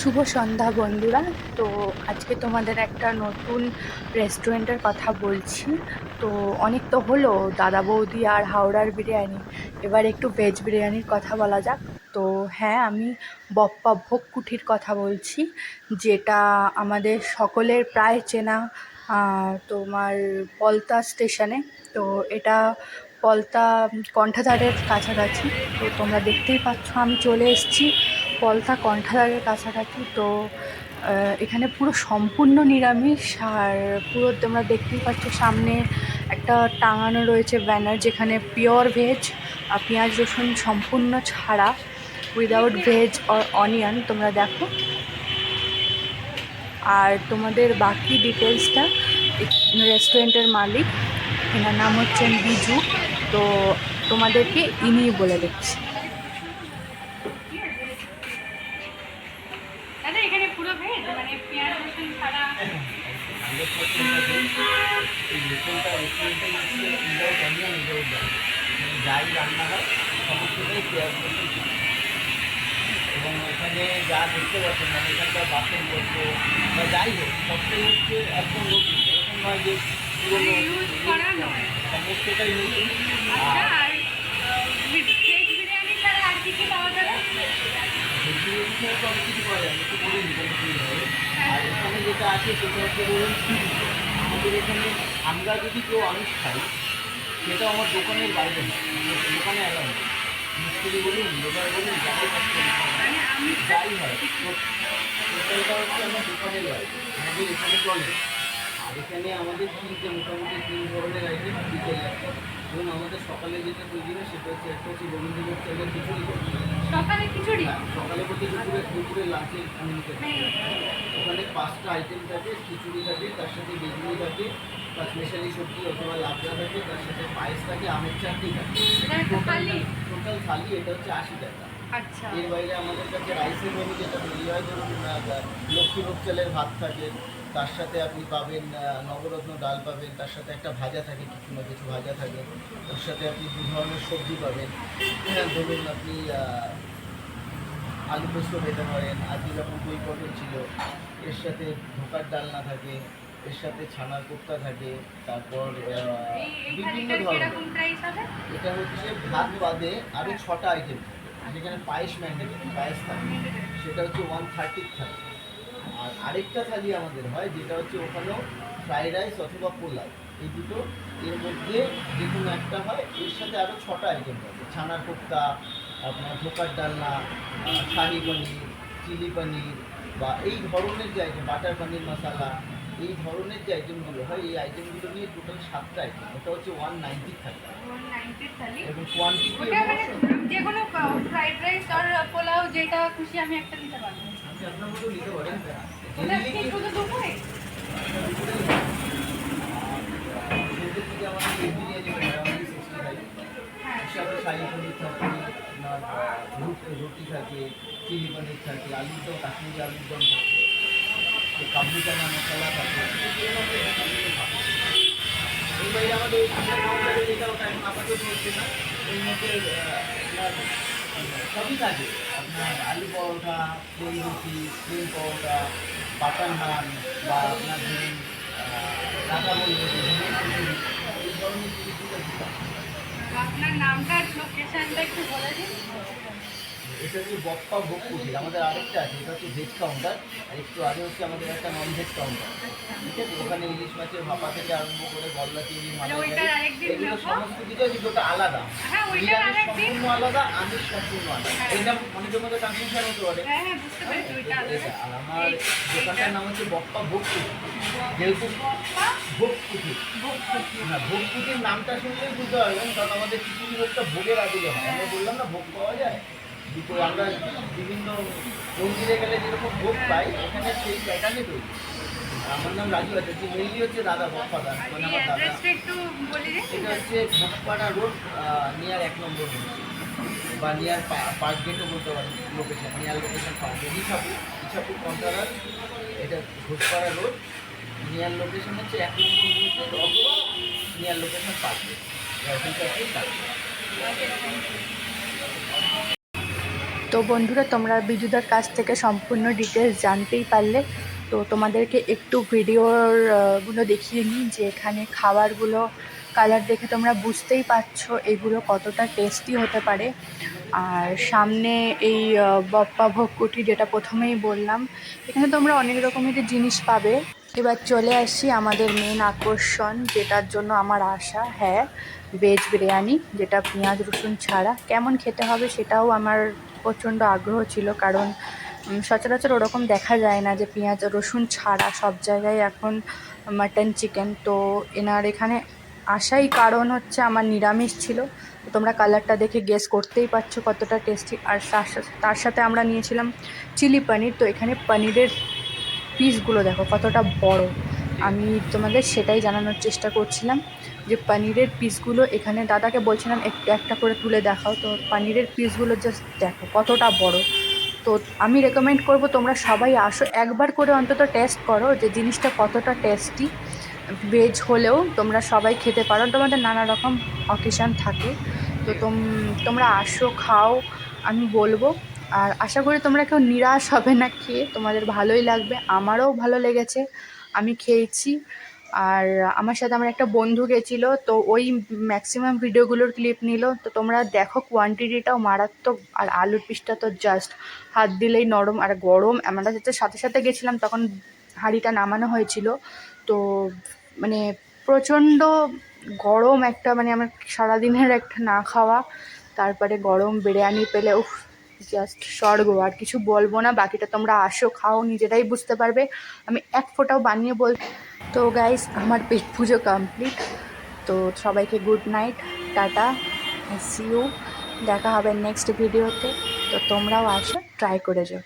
শুভ সন্ধ্যা বন্ধুরা। তো আজকে তোমাদের একটা নতুন রেস্টুরেন্টের কথা বলছি। তো অনেক তো হলো, দাদা বৌদি আর হাওড়ার বিরিয়ানি। এবার একটু ভেজ বিরিয়ানির কথা বলা যাক। তো হ্যাঁ আমি বপ্পা ভোগ কুঠির কথা বলছি, যেটা আমাদের সকলের প্রায় চেনা তোমার পলতা স্টেশনে। তো এটা পলতা কণ্ঠাধারের কাছাকাছি। তো তোমরা দেখতেই পাচ্ছ, আমি চলে এসেছি পলতা কণ্ঠাধারের কাছাকাছি, তো এখানে পুরো সম্পূর্ণ নিরামিষ আর পুরো তোমরা দেখতেই পাচ্ছ সামনে একটা টাঙানো রয়েছে ব্যানার যেখানে পিওর ভেজ আর পেঁয়াজ রসুন সম্পূর্ণ ছাড়া উইদাউট ভেজ অর অনিয়ন তোমরা দেখো। আর তোমাদের বাকি ডিটেলসটা রেস্টুরেন্টের মালিক, এনার নাম হচ্ছেন বিজু, তো তোমাদেরকে ইনিই বলে দিচ্ছি। এই লোকেলটা রেস্টুরেন্টে হচ্ছে উইদাউট অনিয়ন উইদাউট যাই রান্না হয় সমস্তটাই পেঁয়াজ রসুন ছাড়া। এবং এখানে যা দেখতে পাচ্ছেন মানে এখানকার বাসনপত্র বা যাই হোক সবটাই হচ্ছে একদম নতুন এরকম নয় যে পুরোনো Use করা নয়। সমস্তটাই নতুন আচ্ছা আর আর ভেজ বিরিয়ানি ছাড়া আর কি কি পাওয়া যাবে ভেজিটেরিয়ান তো অনেক কিছু পাওয়া যায় একটু বলে নিতে হবে আর এখানে যেটা আছে সেটা হচ্ছে ধরুন আমাদের এখানে আমরা যদি কেউ আমিষ খাই সেটা আমার দোকানের বাইরে আমার দোকানে অ্যালাউ নেই। মিস্ত্রি বলুন লেবার বলুন যাই না মানে যাই হয় টোটালটা হচ্ছে আমার দোকানের বাইরে। আমাদের এখানে চলে। আর এখানে আমাদের তিনটে মোটামুটি তিন ধরনের আইটেম বিকেলে ধরুন আমাদের সকালে যেটা তৈরি হয় সেটা হচ্ছে একটা হচ্ছে রবীন্দ্রনাথ চাইলে খিচুড়ি। সকালে খিচুড়ি সকালে বলতে দুপুরে দুপুরে লাঞ্চে। ওখানে পাঁচটা আইটেম থাকে খিচুড়ি থাকে তার সাথে বেগুনি থাকে তার স্পেশালি সবজি অথবা লাবড়া থাকে তার সাথে পায়েস থাকে আমের চাটনি থাকে থালি? টোটাল থালি এটা হচ্ছে আশি টাকা আচ্ছা। এর বাইরে আমাদের কাছে রাইসের মেনু যেটা তৈরি হয় ধরুন আহ, লক্ষ্মীভোগ চালের ভাত থাকে তার সাথে আপনি পাবেন নবরত্ন ডাল পাবেন তার সাথে একটা ভাজা থাকে কিছু না কিছু ভাজা থাকে তার সাথে আপনি দু ধরনের সবজি পাবেন। হ্যাঁ, ধরুন আপনি আলু পোস্ত পেতে পারেন আজকে যখন দই পটল ছিল এর সাথে ধোকার ডালনা থাকে এর সাথে ছানার কোপ্তা থাকে তারপর বিভিন্ন ধরনের। এটা হচ্ছে ভাত বাদে আরও ছটা আইটেম যেখানে পায়েস ম্যান্ডেটরি পায়েস থাকে সেটা হচ্ছে ওয়ান থার্টির থালি। আর আরেকটা থালি আমাদের হয়, যেটা হচ্ছে ওখানেও ফ্রাইড রাইস অথবা পোলাও। এই দুটো এর মধ্যে যে কোনো একটা হয়। এর সাথে আরও ছটা আইটেম থাকে ছানার কোপ্তা, আপনার ধোকার ডালনা শাহি পনির, চিলি পনির বা এই ধরনের যে আইটেম বাটার পনির মশালা এই ধরনের যে আইটেমগুলো হয় এই আইটেমগুলো নিয়ে টোটাল সাতটা আইটেম ওটা হচ্ছে ওয়ান নাইনটি থাকে 190 থালি এবং কোয়ান্টিটি মানে যে কোনো ফ্রাইড রাইস আর পোলাও যেটা খুশি আমি একটা নিতে পারব। আপনি আপনার মতো নিতে পারেন। বিরিয়ানি হয়। হ্যাঁ। আহ, রুটি রুটি থাকে চিলি পনির থাকে আলুর দম কাশ্মীরি আলুর দম থাকে। না এর মধ্যে আহ, আপনার সবই থাকে আপনার আলু পরোটা প্লেন রুটি প্লেন পরোটা বাটার নান বা আপনার ধরুন রাধা বলব এই ধরনের আপনার নামটা লোকেশনটা একটু বলে দিন। এটা হচ্ছে বপ্পা ভোগ কুটির আমাদের আরেকটা আছে এটা হচ্ছে ভেজ কাউন্টার আর একটু আগে হচ্ছে আমাদের একটা নন ভেজ কাউন্টার ঠিক আছে? ওখানে ইলিশ মাছের ভাপা থেকে আরম্ভ করে গলদা চিংড়ি মানে এগুলো সমস্ত কিছু আছে যেটা আলাদা। হ্যাঁ। সম্পূর্ণ আলাদা আমিষ সম্পূর্ণ আলাদা। হ্যাঁ। এইটা অনেকের মধ্যে কনফিউশন হতে পারে। হ্যাঁ এটা, আর আমার দোকানটার নাম হচ্ছে বপ্পা ভোগ কুটির যেহেতু ভোগ কুটির হ্যাঁ ভোগ কুটির নামটা শুনলেই বুঝতে পারবেন কারণ আমাদের কিছু কিছু একটা ভোগের আগে হয় আমরা বললাম না ভোগ পাওয়া যায়। দুটো আমরা বিভিন্ন মন্দিরে গেলে যেরকম ভোগ পাই এখানে সেই প্যাটার্নে তৈরি আমার নাম রাজু আছে যে মেইনলি হচ্ছে দাদা বপ্পাদার মানে আমার দাদা এটা হচ্ছে ভোগপাড়া রোড নিয়ার এক নম্বর রোড বা নিয়ার পার্ক গেটও বলতে পারেন location near location park gate. Ichapur Ichapur কন্টারার এটা ঘোষপাড়া রোড। নিয়ার লোকেশন হচ্ছে এক নম্বর রোড অথবা নিয়ার লোকেশন পার্ক গেট। দুইটাতেই পার্ক তো বন্ধুরা তোমরা বিজুদার কাছ থেকে সম্পূর্ণ ডিটেলস জানতেই পারলে। তো তোমাদেরকে একটু ভিডিওর আহ, গুলো দেখিয়ে নিই যে এখানে খাবারগুলো কালার দেখে তোমরা বুঝতেই পারছ এগুলো কতটা টেস্টি হতে পারে। আর সামনে এই বপ্পা ভোগকুটি যেটা প্রথমেই বললাম এখানে তোমরা অনেক রকমের জিনিস পাবে। এবার চলে আসি আমাদের মেন আকর্ষণ যেটার জন্য আমার আশা। হ্যাঁ ভেজ বিরিয়ানি যেটা পেঁয়াজ রসুন ছাড়া। কেমন খেতে হবে সেটাও আমার প্রচণ্ড আগ্রহ ছিল কারণ সচরাচর ওরকম দেখা যায় না যে পেঁয়াজ, রসুন ছাড়া সব জায়গায় এখন মাটন চিকেন তো এনার এখানে আসাই কারণ হচ্ছে আমার নিরামিষ ছিল। তোমরা কালারটা দেখে গেস করতেই পারছ কতটা টেস্টি আর তার সাথে আমরা নিয়েছিলাম চিলি পনির তো এখানে পনিরের পিসগুলো দেখো কতটা বড়। আমি তোমাদের সেটাই জানানোর চেষ্টা করছিলাম। যে পনিরের পিসগুলো এখানে দাদাকে বলছিলাম একটু একটা করে তুলে দেখাও। তো পনিরের পিসগুলো জাস্ট দেখো কতটা বড়। তো আমি রেকমেন্ড করব তোমরা সবাই আসো। একবার করে অন্তত টেস্ট করো যে জিনিসটা কতটা টেস্টি ভেজ হলেও তোমরা সবাই খেতে পারো। তোমাদের নানা রকম অকেশান থাকে। তো তোম- তোমরা আসো, খাও, আমি বলব। আর আশা করি তোমরা কেউ নিরাশ হবে না খেয়ে। তোমাদের ভালোই লাগবে। আমারও ভালো লেগেছে। আমি খেয়েছি। আর আমার সাথে আমার একটা বন্ধু গেছিল, তো ওই ম্যাক্সিমাম ভিডিওগুলোর ক্লিপ নিল। তো তোমরা দেখো কোয়ান্টিটিটাও মারাত্মক, আর আলুর পিসটা তো জাস্ট হাত দিলেই নরম আর গরম। আমরা যেতে সাথে সাথে গেছিলাম, তখন হাঁড়িটা নামানো হয়েছিল। তো মানে প্রচণ্ড গরম একটা মানে আমার সারাদিনের একটা না খাওয়া, তারপরে গরম বিরিয়ানি পেলে, উফ জাস্ট স্বর্গ, আর কিছু বলব না, বাকিটা তোমরা আসো, খাও, নিজেরাই বুঝতে পারবে। আমি এক ফোটাও বানিয়ে বল তো গাইস আমার পেট পুজো কমপ্লিট তো সবাইকে good night tata see you দেখা হবে নেক্সট ভিডিওতে তো। তোমরাও আসো ট্রাই করে যাও।